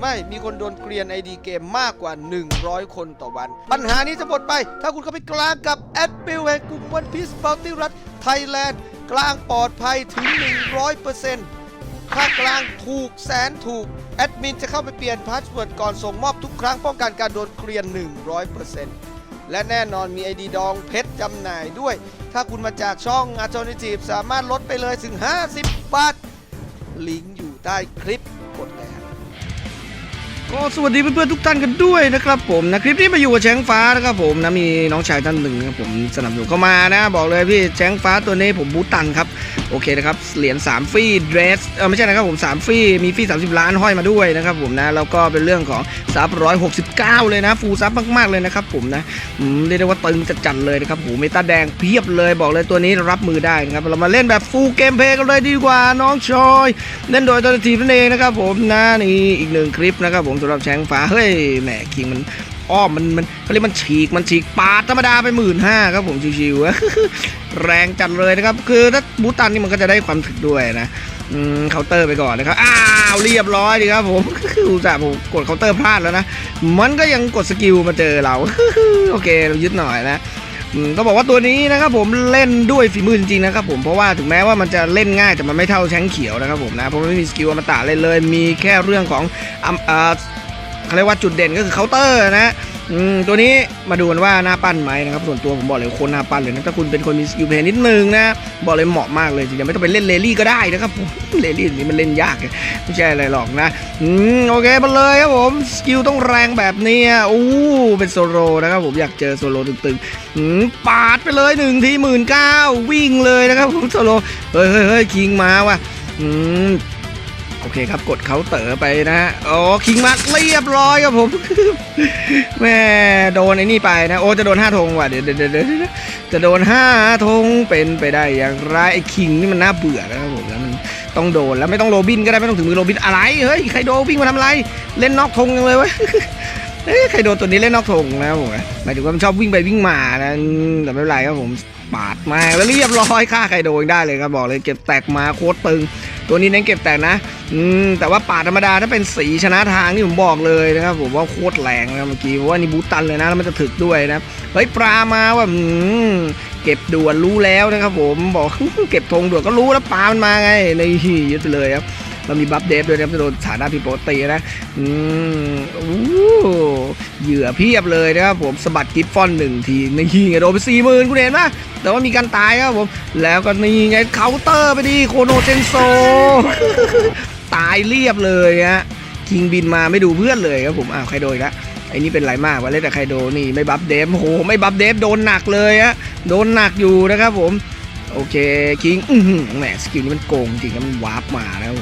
รือไม่มีคนโดนเกลียน ID เกมมากกว่า 100 คนต่อวัน ปัญหานี้จะหมดไป ถ้าคุณเข้าไปกลางกับแอดบิลแห่งกลุ่มวันพีซบัลติรัฐไทยแลนด์กลางปลอดภัยถึง 100%ค่ากลางถูกแสนถูก แอดมินจะเข้าไปเปลี่ยนพาสเวิร์ดก่อนส่งมอบทุกครั้งป้องกันการโดนเกลียน 100%และแน่นอนมี ID ดองเพชรจำหน่ายด้วย ถ้าคุณมาจากช่อง Alternative สามารถลดไปเลยถึง 50 บาทลิงก์อยู่ใต้คลิป ก็สวัสดีเพื่อนๆทุกท่านกันด้วยนะครับผมนะคลิปนี้มาอยู่กับแชงฟ้านะครับผมนะมีน้องชายท่านหนึ่งนะครับผมสนับสนุนเข้ามานะบอกเลยพี่แชงฟ้าตัวนี้ผมบูตันครับโอเคนะครับเหรียญ3ฟรีเดรสเออไม่ใช่นะครับผม3ฟรีมีฟรี30 ล้านห้อยมาด้วยนะครับผมนะแล้วก็เป็นเรื่องของซับ169 เลยนะฟูลซับมากๆเลยนะครับผมนะเรียกได้ว่าตึงจัดๆเลยนะครับโหเมตาแดงเพียบเลยบอกเลยตัวนี้รับมือได้นะครับเรามาเล่นแบบฟูลเกมเพลย์กันเลยดีกว่าน้องชอยเล่นโดยตัวทีมนั่นเองนะครับผมนะนี่อีกหนึ่งคลิปนะครับผมสำหรับแชงฟ้าเฮ้ยแหมคิงมันอ้อมมันมันเขาเรียกมันฉีกมันฉีกปาดธรรมดาไปหมื่นห้าครับผมชิวๆแรงจัดเลยนะครับ คือถ้าบูตันนี่มันก็จะได้ความถึกด้วยนะอืมเคาน์เตอร์ไปก่อนนะครับ อ้าวเรียบร้อยดีครับผมคือุตส่าห์ผมกดเคาน์เตอร์พลาดแล้วนะ มันก็ยังกดสกิลมาเจอเรา โอเคเรายึดหน่อยนะ ต้องบอกว่าตัวนี้นะครับผมเล่นด้วยฝีมือจริงๆนะครับผมเพราะว่าถึงแม้ว่ามันจะเล่นง่ายแต่มันไม่เท่าแชงเขียวนะครับผมนะเพราะไม่มีสกิลอมตะเลยเลย มีแค่เรื่องของอ่ำอ่าเขาเรียกว่าจุดเด่นก็คือเคาน์เตอร์นะ อืมตัวนี้มาดูกันว่าหน้าปั้นไหมนะครับส่วนตัวผมบอกเลยคนหน้าปั้นเลยนะถ้าคุณเป็นคนมีสกิลเพลย์นิดนึงนะบอกเลยเหมาะมากเลยจริงๆไม่ต้องไปเล่นเลลี่ก็ได้นะครับผมเลลี่นี้มันเล่นยากไงไม่ใช่อะไรหรอกนะอืมโอเคมาเลยครับผมสกิลต้องแรงแบบนี้อะอู้เป็นโซโลนะครับผมอยากเจอโซโลตึงๆอืมปาดไปเลยหนึ่งทีหมื่นเก้าวิ่งเลยนะครับผมโซโลเฮ้ยเฮ้ยเฮ้ยคิงมาว่ะอืม โอเคครับกดเคาน์เตอร์ไปนะฮะโอ้คิงมาเรียบร้อยครับผมแม่โดนไอ้นี่ไปนะโอ้จะโดนห้าธงว่ะเดี๋ยวเดี๋ยวเดี๋ยวจะโดนห้าธงเป็นไปได้อย่างไรไอ้คิงนี่มันน่าเบื่อนะครับผมแล้วมันต้องโดนแล้วไม่ต้องโรบินก็ได้ไม่ต้องถึงมือโรบินอะไรเฮ้ยใครโดนวิ่งมาทำอะไรเล่นนอกธงยังเลยว้ยเอ้ยใครโดนตัวนี้เล่นนอกธงนะผมหมายถึงว่ามันชอบวิ่งไปวิ่งมานะแต่ไม่เป็นไรครับผมปาดมาแล้วเรียบร้อยฆ่าใครโดนได้เลยครับบอกเลยเก็บแตกมาโคตรตึง ตัวนี้เน้นเก็บแตกนะ อืมแต่ว่าปาธรรมดาถ้าเป็นสีชนะทางนี่ผมบอกเลยนะครับผมว่าโคตรแรงนะเมื่อกี้เพราะว่านี่บูตันเลยนะแล้วมันจะถึกด้วยนะเฮ้ยปลามาว่าอืมเก็บด่วนรู้แล้วนะครับผมบอกเก็บธงด่วนก็รู้แล้วปลามันมาไงในยึดไปเลยครับ เรามีบัฟเดฟด้วยนะครับจะโดนฐานะผิดปตินะอืมอู้เหยื่อเพียบเลยนะครับผมสะบัดกิฟฟอนหนึ่งทีในทีไงโดนไปสี่หมื่นคุณเห็นปะแต่ว่ามีการตายครับผม แล้วก็นี่ไงเคาน์เตอร์ไปดิโคโนเจนโซ ตายเรียบเลยฮะคิงบินมาไม่ดูเพื่อนเลยครับผมอ้าวใครโดนละไอ้นี่เป็นไรมากวะเล่นแต่ใครโดนนี่ไม่บัฟเดฟโอ้โหไม่บัฟเดฟโดนหนักเลยฮะโดนหนักอยู่นะครับผม โอเคคิงแหมสกิลนี้มันโกงจริงมันวาร์ปมาแล้ว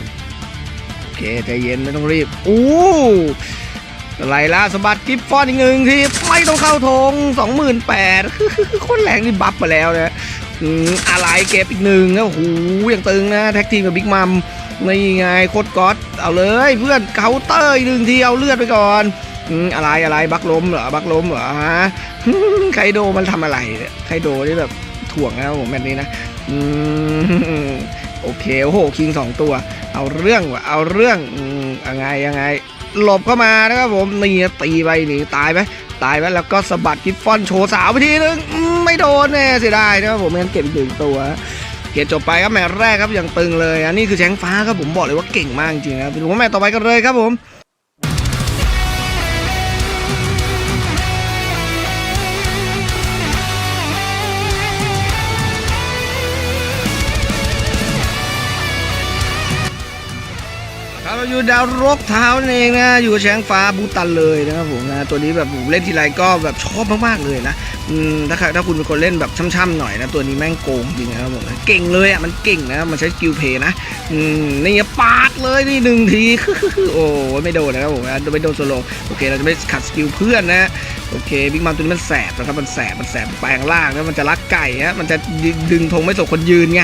เคใจเย็นไม่ต้องรีบ อู้ไรล่ะสะบัดกิฟฟอนอีกหนึ่งทีไม่ต้องเข้าธงสองหมื่นแปดโคตรแรงนี่บัฟมาแล้วนะอืมอะไรเก็บอีกหนึ่งนะโอ้โหยังตึงนะแท็กทีมกับบิ๊กมัมนี่ไงโคตรก๊อตเอาเลยเพื่อนเคาน์เตอร์อีกหนึ่งทีเอาเลือดไปก่อนอืมอะไรอะไรบักล้มเหรอบักล้มเหรอฮะไคโดมันทำอะไรเนี่ยไคโดนี่แบบถ่วงนะครับผมแบบนี้นะอื โอเคโอ้โหคิงสองตัว เอาเรื่องว่ะเอาเรื่องอยังไงยังไง หลบเข้ามานะครับผมนี่ตีไปหนีตายไหมตายไหมแล้วก็สะบัดกิฟฟอนโชว์สาวไปทีนึงไม่โดนแน่เสียดายนะครับผมงั้นเก็บอีกหนึ่งตัวเกมจบไปครับแมตช์แรกครับอย่างตึงเลยอันนี้คือแชงฟ้าครับผมบอกเลยว่าเก่งมากจริงๆนะครับไปดูว่าแมตช์ต่อไปกันเลยครับผม อยู่ดาวรกเท้านั่นเองนะ อยู่กับแชงฟ้าบูตันเลยนะครับผมนะ ตัวนี้แบบผมเล่นทีไรก็แบบชอบมากๆเลยนะถ้าใครถ้าคุณเป็นคนเล่นแบบช่ำๆหน่อยนะ ตัวนี้แม่งโกงจริงนะครับผมเก่งเลยอะมันเก่งนะมันใช้สกิลเพย์นะอืมนี่ปาดเลยนี่หนึ่งทีโอ้ไม่โดนนะครับผมนะไม่โดนโซโลโอเคเราจะไม่ขัดสกิลเพื่อนนะโอเคบิ๊กมัมตัวนี้มันแสบนะครับมันแสบมันแสบแปลงร่างแล้วมันจะรักไก่ฮะมันจะดึงธงไม่ส่งคนยืนไง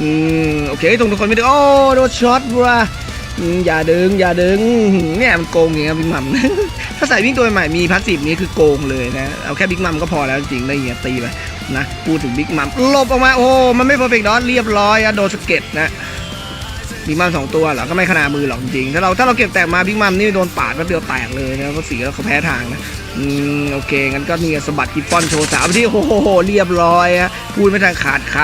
อืมโอเคตรงทุกคนไม่ไดึงโอ้โดนช็อตว่ะ อย่าดึง อย่าดึง เนี่ยมันโกงอย่างเงี้ยบิ๊กมัม ถ้าใส่วิ่งตัวใหม่มีพัสซีฟนี้คือโกงเลยนะ เอาแค่บิ๊กมัมก็พอแล้วจริงๆอะไรเงี้ยตีไปนะ พูดถึงบิ๊กมัม หลบออกมา โอ้ มันไม่เพอร์เฟกต์ดอสเรียบร้อยอะโดนสเก็ตนะ บิ๊กมัมสองตัวเหรอก็ไม่ขนาดมือหรอกจริงถ้าเราถ้าเราเก็บแตกมาบิ๊กมัมนี่โดนปาดแป๊บเดียวแตกเลยนะเพราะสีแล้วเขาแพ้ทางนะอืมโอเคงั้นก็นี่สะบัดกิฟฟอนโชว์สาวที่โอ้โหเรียบร้อยฮะพูดไม่ทันขาดค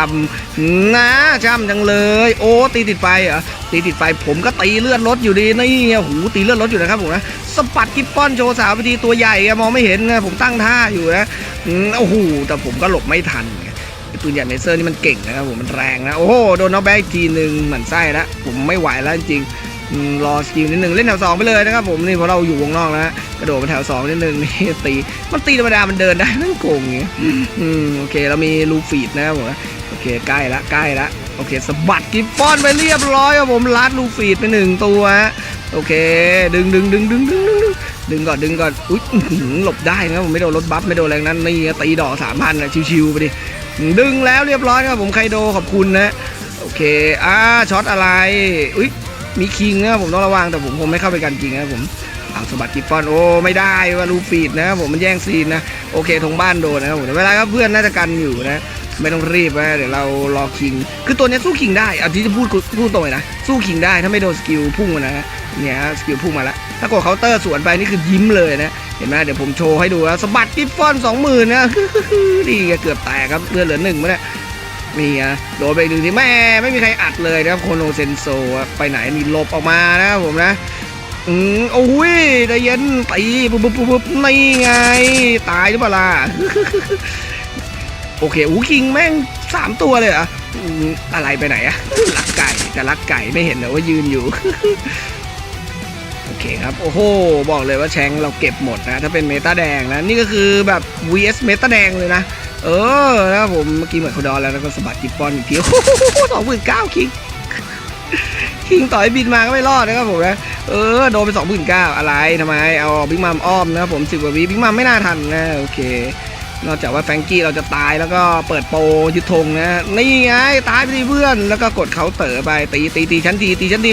ำนะช่ำจังเลย โอ้ตีติดไฟเหรอตีติดไฟผมก็ตีเลือดรถอยู่ดีนี่โอ้ตีเลือดรถอยู่นะครับผมนะสะบัดกิฟฟอนโชว์สาวไปทีตัวใหญ่อะมองไม่เห็นนะผมตั้งท่าอยู่นะโอ้โหแต่ผมก็หลบไม่ทันไง ปืนใหญ่เลเซอร์นี่มันเก่งนะครับผมมันแรงนะโอ้โหโดนน็อกแบ็กทีหนึ่งเหมือนไส้แล้วผมไม่ไหวแล้วจริงรอสกิลนิดหนึ่งเล่นแถวสองไปเลยนะครับผมนี่เพราะเราอยู่วงนอกแล้วกระโดดมาแถวสองนิดหนึ่งนี่ตีมันตีธรรมดามันเดินได้นั่นโกงอย่างเงี้ยอืมโอเคเรามีลูฟีดนะครับผมโอเคใกล้ละใกล้ละโอเคสะบัดกิฟฟอนไปเรียบร้อยครับผมลัดลูฟีดไปหนึ่งตัวฮะโอเค ดึงดึงดึงดึงดึงดึงดึงดึงก่อนดึงก่อนอุ้ยหลบได้นะผมไม่โดนรถบัฟไม่โดนแรงนั้นนี่ตีดอกสามพันนะชิวๆไปดิ ดึงแล้วเรียบร้อยครับผมไคโดขอบคุณนะ โอเคอ่าช็อตอะไรอุ้ยมีคิงนะผมต้องระวังแต่ผมคงไม่เข้าไปกันจริงนะผมเอาสะบัดกิฟฟอนโอ้ไม่ได้ว่าลูฟีดนะครับผมมันแย่งซีนนะโอเคทงบ้านโดนนะครับผมเวลาครับเพื่อนน่าจะกันอยู่นะ ไม่ต้องรีบนะเดี๋ยวเรารอคิง คือตัวนี้สู้คิงได้เอาที่จะพูดพูดตรงเลยนะ สู้คิงได้ถ้าไม่โดนสกิลพุ่งนะเนี่ยสกิลพุ่งมาแล้ว ถ้ากดเคาน์เตอร์สวนไปนี่คือยิ้มเลยนะ เห็นไหมเดี๋ยวผมโชว์ให้ดูนะสบัดกิฟฟอนสองหมื่นนะดีเกือบแตกครับเลือดเหลือหนึ่งมาเนี่นี่ไงโดนไปหนึ่งที่แม่ไม่มีใครอัดเลยนะครับโคโนเซนโซะไปไหนนี่หลบออกมานะครับผมนะอืมโอ้ยใจเย็นตีปุ๊บปุ๊บปุ๊บปุ๊บนี่ไง ตายหรือเปล่าล่ะ โอเคอู้คิงแม่งสามตัวเลยเหรออืมอะไรไปไหนอะลักไก่แต่ลักไก่ไม่เห็นเหรอว่ายืนอยู่ โอเคครับโอ้โหบอกเลยว่าแชงเราเก็บหมดนะ ถ้าเป็นเมตาแดงนะ นี่ก็คือแบบ vs เมตาแดงเลยนะ เออนะผมเมื่อกี้เหมือนเขาดอนแล้วแล้วก็สะบัดกิปปอนอีกทีโอ้โหสองหมื่นเก้าคิงคิงต่อยบินมาก็ไม่รอดนะครับผมนะเออโดนไปสองหมื่นเก้าอะไรทำไมเอาบิ๊กมัมอ้อมนะครับผมสิบกว่าวิบิ๊กมัมไม่น่าทันนะโอเค นอกจากว่าแฟรงกี้เราจะตายแล้วก็เปิดโปยึดธงนะนี่ไงตายไปดิเพื่อนแล้วก็กดเขาเต๋อไปตีตีตีชั้นดีตีชั้นดี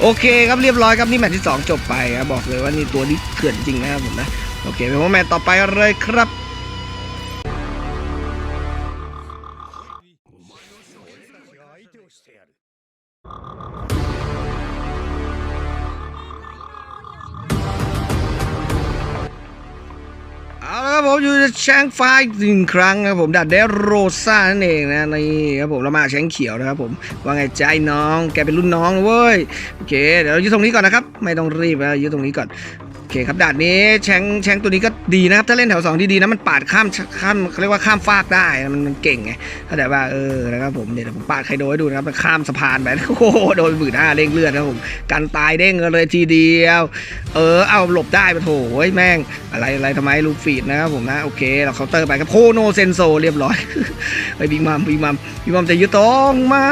โอเคครับเรียบร้อยครับนี่แมตช์ที่ 2 จบไปครับบอกเลยว่านี่ตัวนี้เถื่อนจริงนะครับผมนะโอเคไปพบแมตช์ต่อไปเลยครับ ผมอยู่แชงไฟหนึ่งครั้งครับผมดัดเดโรซ่านั่นเองนะนี่ครับผมเรามาแชงเขียวนะครับผมว่าไงใจน้องแกเป็นรุ่นน้องเว้ยโอเคเดี๋ยวเรายืดตรงนี้ก่อนนะครับ ไม่ต้องรีบนะยืดตรงนี้ก่อน เคครับด่านนี้แชงแชงตัวนี้ก็ดีนะครับ ถ้าเล่นแถวสองดีๆนะมันปาดข้ามข้ามเขาเรียกว่าข้ามฟากได้มันมันเก่งไงเข้าใจว่าเออนะครับผมเดี๋ยวผมปาดใครโดนให้ดูนะครับข้ามสะพานไปโอ้โหโดนหมื่นห้าเด้งเลือดนะผมกันตายเด้งเลยทีเดียว เออเอาหลบได้ปะโถ้ยแม่งอะไรอะไรทำไมลูกฟีดนะครับผมนะโอเคเราเคาน์เตอร์ไปครับโคโนเซนโซเรียบร้อยไปบิ๊กมัมบิ๊กมัมบิ๊กมัมจะยึดตรงไม่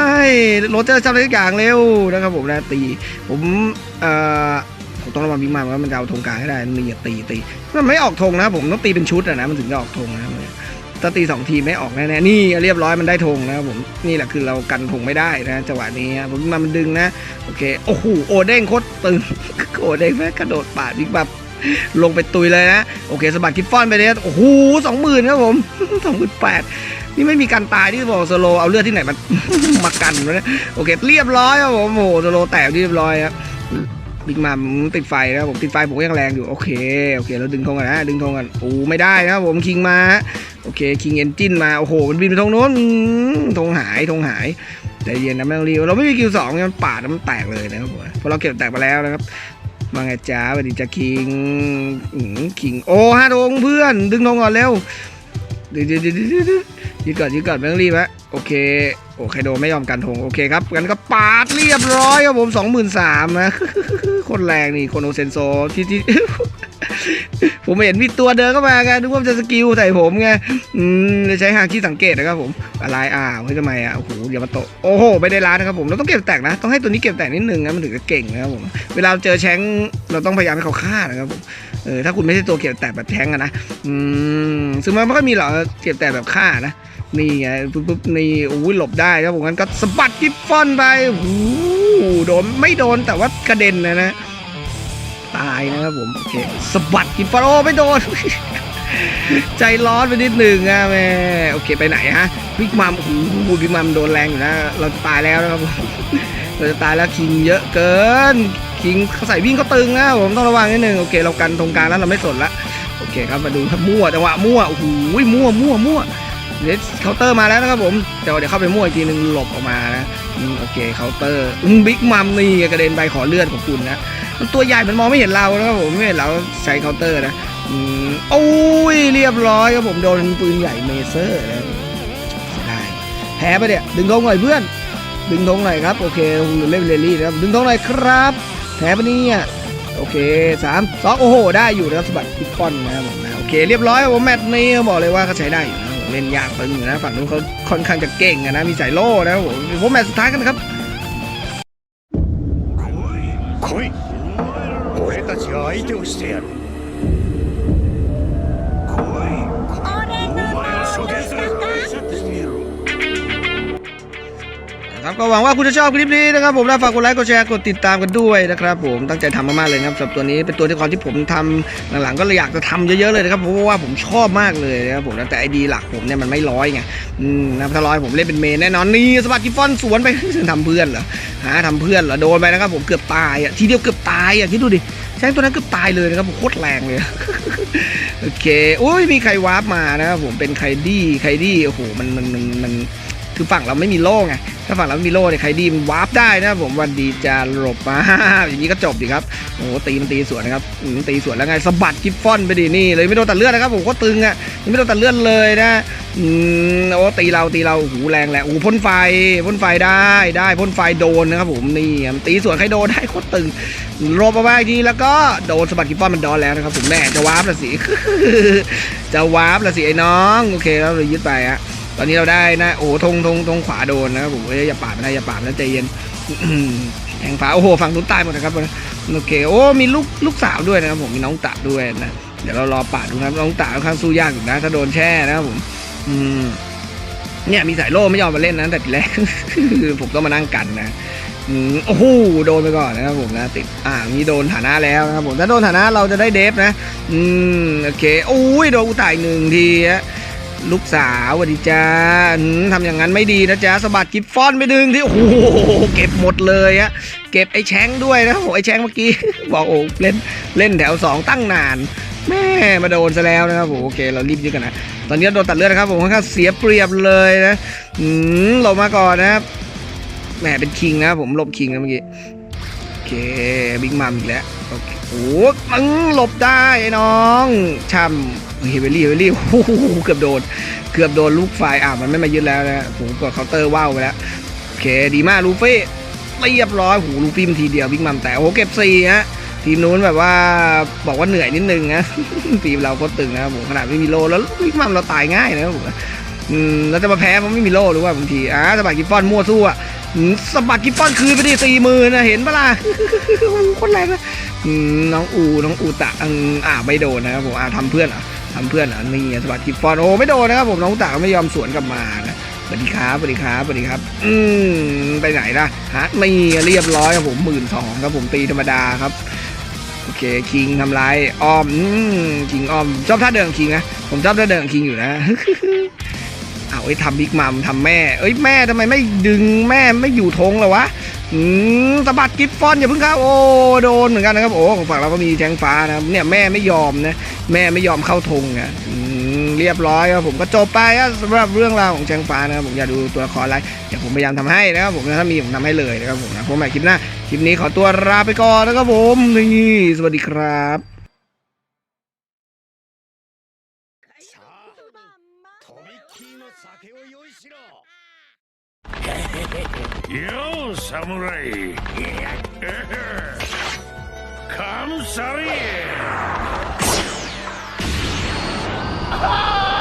รถจะทำอะไรสักอย่างเร็วนะครับผมนะตีผมเอ่อ ต้องระวังบิ๊กมัมว่ามันจะเอาธงกลางให้ได้นี่อย่าตีตีมันไม่ออกธงนะผมต้องตีเป็นชุดอะนะมันถึงจะออกธงนะถ้าตีสองทีไม่ออกแน่ๆนี่เรียบร้อยมันได้ธงนะครับผมนี่แหละคือเรากันธงไม่ได้นะจังหวะนี้ผมมัมมันดึงนะโอเคโอ้โหโอเด้งโคตรตึงโอเด้งแม่กระโดดปาดบิ๊กมัมลงไปตุยเลยนะ โอเคสบัดกิฟฟอนไปเลยโอ้โหสองหมื่นครับผมสองหมื่นแปดนี่ไม่มีการตายที่บอกสโลเอาเลือดที่ไหนมามากันวะเนี่ยโอเค เรียบร้อยครับผมโอ้โหสโลแตกเรียบร้อยครับ บิ๊กมัมติดไฟนะผมติดไฟผมยังแรงอยู่โอเคโอเคเราดึงธงกันนะดึงธงกันโอ้ไม่ได้นะผมคิงมาโอเคคิงเอนจินมาโอ้โหมันบินไปทงโน้นอืมธงหายธงหายใจเย็นนะไม่ต้องรีบเราไม่มีคิวสองมันปาดมันแตกเลยนะครับผมเพราะเราเก็บแตกไปแล้วนะครับว่าไงจ้าสวัสดีจ้าคิงคิงโอ้ห้าธงเพื่อนดึงธงก่อนเร็วดี๋ยวเดี๋ยวเดี๋ยวเดี๋ยวเดี๋ยวยืดก่อนยืดก่อนไม่ต้องรีบฮะโอเค อ้ใคโดไม่ยอมกันธงโอเคครับกันก็ปาดเรียบร้อยครับผมสองหมื่นสามนะคนแรงนี่โคโนเซนโซที่ที่ผมเห็นมีตัวเดินเข้ามาไงนึกว่าจะสกิลใส่ผมไงอืมเลยใช้หางที่สังเกตนะครับผมอะไรอ่าเฮ้ยทำไมอะโอ้โหเดี๋ยวมาโตโอ้โหไม่ได้ร้านนะครับผมเราต้องเก็บแตกนะ ต้องให้ตัวนี้เก็บแตกนิดนึงนะมันถึงจะเก่งนะครับผมเวลาเจอแชงเราต้องพยายามให้เขาฆ่านะครับผมเออถ้าคุณไม่ใช่ตัวเก็บแตกแบบแชงอะนะอืมซึ่งมันไม่ค่อยมีหรอกเก็บแตกแบบฆ่านะ นี่ไงปุ๊บปุ๊บนี่โอ้ยหลบได้ครับผมงั้นก็สะบัดกิฟฟอนไปโอ้โหโดนไม่โดนแต่ว่ากระเด็นนะนะ ตายนะครับผม โอเคสะบัดกินฟาโอ้ไม่โดน ใจร้อนไปนิดหนึ่งอะแม่โอเคไปไหนฮะบิ๊กมัมโอ้โหบิ๊กมัมโดนแรงอยู่นะ เราจะตายแล้วนะครับผมเราจะตายแล้วคิงเยอะเกิน คิงเขาใส่วิ่งเขาตึงนะผมต้องระวังนิดนึงโอเค เรากันตรงกลางแล้วเราไม่สนละโอเคครับมาดูครับมั่วจังหวะมั่วโอ้โหมั่วมั่วมั่ว เดี๋ยวเคาน์เตอร์มาแล้วนะครับผมแต่ว่าเดี๋ยวเข้าไปมั่วอีกทีนึงหลบออกมานะโอเคเคาน์เตอร์อืมบิ๊กมัมนี่กระเด็นไปขอเลือดของคุณนะมันตัวใหญ่มันมองไม่เห็นเรานะครับผมไม่เห็นเราใช้เคาน์เตอร์นะอืมโอ้ยเรียบร้อยครับผมโดนปืนใหญ่เมเซอร์นะเสียดายแพ้ไปเนี่ยดึงธงหน่อยเพื่อน ดึงธงหน่อยครับโอเคเล่นเรลลี่นะครับดึงธงหน่อยครับแพ้ปเนี่ยโอเคสามสองโอ้โห ได้อยู่นะครับสบัดพิกฟอนนะครับผมนะโอเคเรียบร้อยครับผมแมตช์นี้บอกเลยว่าเขาใช้ได้อยู่นะ เล่นยากตึงอยู่นะฝั่งนู้นเขาค่อนข้างจะเก่งอะนะมีสายโล่นะครับผมผมแมตช์สุดท้ายกันนะครับ 来い俺たちが相手をしてやる ครับก็หวังว่าคุณจะชอบคลิปนี้นะครับผมนะฝากกดไลค์กดแชร์กดติดตามกันด้วยนะครับผมตั้งใจทำมากๆเลยนะครับสำหรับตัวนี้เป็นตัวที่คอนที่ผมทำหลังๆ ก็เลยอยากจะทำเยอะๆเลยนะครับเพราะว่าผมชอบมากเลยนะครับผมนะแต่ไอดีหลักผมเนี่ยมันไม่ร้อยไงอืมนะถ้าร้อยผมเล่นเป็นเมนแน่นอนนี่สปัดกิฟอนสวนไปทำเพื่อนเหรอหาทำเพื่อนเหรอโดนไปนะครับผมเกือบตายอะทีเดียวเกือบตายอะคิดดูดิแช่งตัวนั้นเกือบตายเลยนะครับผมโคตรแรงเลย โอเคอุ้ยมีใครวาร์ปมานะครับผมเป็นใครดี้ใครดี้โอ้โหมันมันมันมัน คือฝั่งเราไม่มีโล่ไงถ้าฝั่งเราไม่มีโล่เนี่ยใครดีมันวาร์ปได้นะผมวันดีจะหลบมาอย่างนี้ก็จบดีครับโอ้ตีมันตีสวนนะครับอืมตีสวนแล้วไงสะบัดกิฟฟอนไปดินี่เลยไม่โดนตัดเลือดนะครับผมก็ตึงอะไม่โดนตัดเลือดเลยนะอืมโอ้ตีเราตีเราโอ้โหแรงแหละโอ้พ่นไฟพ่นไฟได้ได้พ่นไฟโดนนะครับผมนี่ตีสวนใครโดนได้โคตรตึงโรบเอาไว้อีกทีแล้วก็โดนสะบัดกิฟฟอนมันดอนแล้วนะครับผมแม่จะวาร์ปละสิจะวาร์ปละสิไอ้น้องโอเคแล้วเรายึดไปอะ อนนี้เราได้นะโอ้โหธงธงธงขวาโดนนะครับผมเอ้ยอย่าปาดไม่ได้อย่าปาดนะใจเย็นแทงฟ้าโอ้โหฝั่งนู้นตายหมดนะครับโอเคโอ้มีลูกลูกสาวด้วยนะครับผมมีน้องตะด้วยนะเดี๋ยวเรารอปาดดูครับน้องตะค่อนข้างสู้ยากอยู่นะถ้าโดนแช่นะครับผม อืมเนี่ยมีสายโล่ไม่ยอมมาเล่นนะแต่ทีแรกผมต้องมานั่งกันนะโอ้โหโดนไปก่อนนะครับผมนะติดอ่ามีโดนฐานะแล้วนะครับผมถ้าโดนฐานะเราจะได้เดฟนะ อืมโอเคโอ้ยโดนกูตายหนึ่งทีฮะ ลูกสาวสวัสดีจ้าทำอย่างนั้นไม่ดีนะจ๊ะสะบัดกิฟฟอนไปดึงที่โอ้โหเก็บหมดเลยอะเก็บไอ้แชงด้วยนะโอ้ไอ้แชงเมื่อกี้ บอกโอ้เล่นเล่นแถวสองตั้งนานแม่มาโดนซะแล้วนะครับโอเคเรารีบยึดกันนะตอนนี้โดนตัดเลือดนะครับผมค่อนข้างเสียเปรียบเลยนะอืมหลบมาก่อนนะครับแหมเป็นคิงนะผมหลบคิงนะเมื่อกี้โอเคบิ๊กมัมอีกแล้ว โอ้มึงหลบได้น้องช่ำเฮเวลี่เฮเวลี่โอ้โหเกือบโดน เกือบโดนลูกไฟอะมันไม่มายึดแล้วนะผมกดเคาน์เตอร์ว่าวไปแล้ว โอเค ดีมากลูฟี่เรียบร้อยโหูลูฟี่มันทีเดียวบิ๊กมัมแต่โอ้โหเก็บสี่ฮะทีมนู้นแบบว่าบอกว่าเหนื่อยนิดนึงนะทีมเราก็ตึงนะผมขนาดไม่มีโลแล้วบิ๊กมัมเราตายง่ายนะผมเราจะมาแพ้เพราะไม่มีโลหรือว่าบางทีอะสบายกิฟฟอนมั่วสู้อะสบัดกิฟฟอนคืนไปดิสี่หมื่นนะเห็นปะล่ะคนแรงนะ น้องอูน้องอูตะอืมอ่าไม่โดนนะครับผมอ่าทำเพื่อนอะทำเพื่อนอะนี่สะบัดกิฟอนโอไม่โดนนะครับผมน้องตะไม่ยอมสวนกลับมานะสวัสดีครับสวัสดีครับสวัสดีครับ อืมไปไหนล่ะฮะไม่เรียบร้อยครับผมหมื่นสองครับผมตีธรรมดาครับโอเคคิงทำไรอ้อมอืมคิงอ้อมชอบท่าเดินคิงนะผมชอบท่าเดินคิงอยู่นะเอาไอ้ทำบิ๊กมัมทำแม่ เอ้ยแม่ทำไมไม่ดึงแม่ไม่อยู่ธงเลยวะ อืมสะบัดกิฟฟอนอย่าเพิ่งเข้าโอ้โดนเหมือนกันนะครับโอ้ของฝั่งเราก็มีแทงฟ้านะครับเนี่ยแม่ไม่ยอมนะแม่ไม่ยอมเข้าธงนะเรียบร้อยครับผมก็จบไปสำหรับเรื่องราวของแจงฟ้านะครับผมอยากดูตัวละครอะไรเดี๋ยวผมพยายามทำให้นะครับผมถ้ามีผมทำให้เลยนะครับผมนะผมใหม่คลิปหน้าคลิปนี้ขอตัวลาไปก่อนนะครับผมนี่สวัสดีครับよ Samurai. Come, samurai.